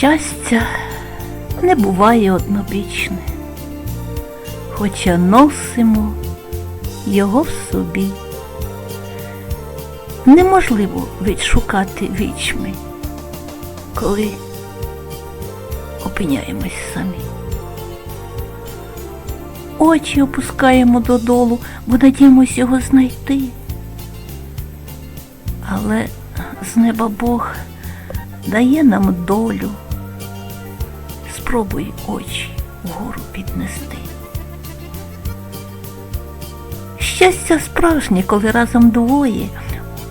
Щастя не буває однобічне, хоча носимо його в собі. Неможливо відшукати вічми, коли опиняємось самі. Очі опускаємо додолу, бо надіємось його знайти. Але з неба Бог дає нам долю. Спробуй очі вгору піднести. Щастя справжнє, коли разом двоє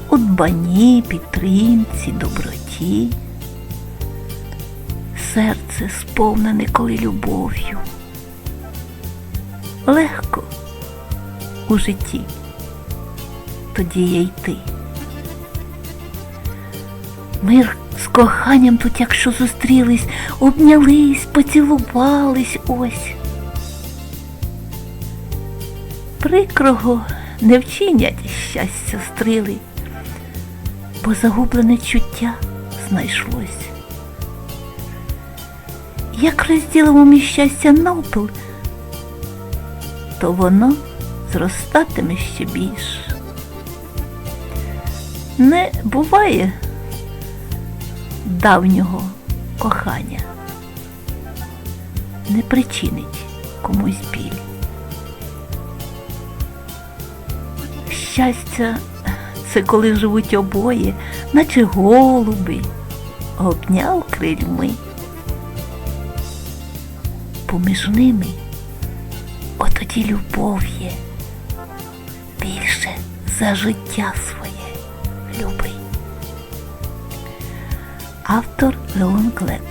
у дбанні, підтримці, доброті. Серце сповнене коли любов'ю. Легко у житті тоді є йти. Мир з коханням тут, якщо зустрілись, обнялись, поцілувались ось. Прикрого не вчинять щастя стріли, бо загублене чуття знайшлось. Як розділимо між щастя навпіл, то воно зростатиме ще більше. Не буває давнього кохання, не причинить комусь біль. Щастя це коли живуть обоє, наче голуби, обняв крильми. Поміж ними отоді любов є більше за життя своє любий. Автор Леон Глек